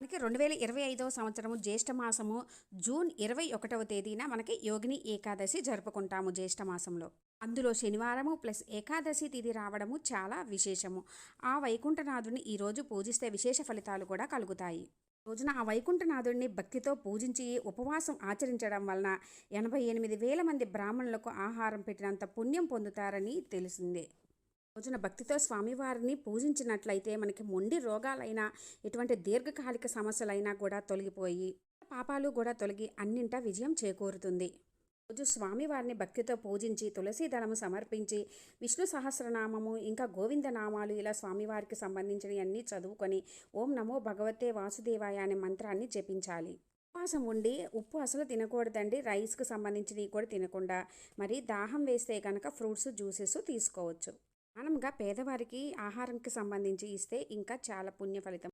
మనకి రెండు వేల ఇరవై ఐదవ సంవత్సరము జ్యేష్ఠ మాసము జూన్ ఇరవై ఒకటవ తేదీన మనకి యోగిని ఏకాదశి జరుపుకుంటాము జ్యేష్ఠ మాసంలో. అందులో శనివారము ప్లస్ ఏకాదశి తిథి రావడము చాలా విశేషము. ఆ వైకుంఠనాథుని ఈరోజు పూజిస్తే విశేష ఫలితాలు కూడా కలుగుతాయి. రోజున ఆ వైకుంఠనాథుడిని భక్తితో పూజించి ఉపవాసం ఆచరించడం వలన ఎనభై ఎనిమిది వేల మంది బ్రాహ్మణులకు ఆహారం పెట్టినంత పుణ్యం పొందుతారని తెలిసిందే. రోజున భక్తితో స్వామివారిని పూజించినట్లయితే మనకి మొండి రోగాలైనా ఎటువంటి దీర్ఘకాలిక సమస్యలైనా కూడా తొలగిపోయి పాపాలు కూడా తొలగి అన్నింటా విజయం చేకూరుతుంది. రోజు స్వామివారిని భక్తితో పూజించి తులసి దళము సమర్పించి విష్ణు సహస్రనామము ఇంకా గోవింద నామాలు ఇలా స్వామివారికి సంబంధించినవి అన్నీ చదువుకొని ఓం నమో భగవతే వాసుదేవాయ అనే మంత్రాన్ని జపించాలి. ఉపవాసం ఉండి ఉప్పు అసలు తినకూడదండి రైస్కు సంబంధించినవి కూడా తినకుండా మరి దాహం వేస్తే కనుక ఫ్రూట్స్ జ్యూసెస్ తీసుకోవచ్చు. దానంగా పేదవారికి ఆహారంకి సంబంధించి ఇస్తే ఇంకా చాలా పుణ్య ఫలితం.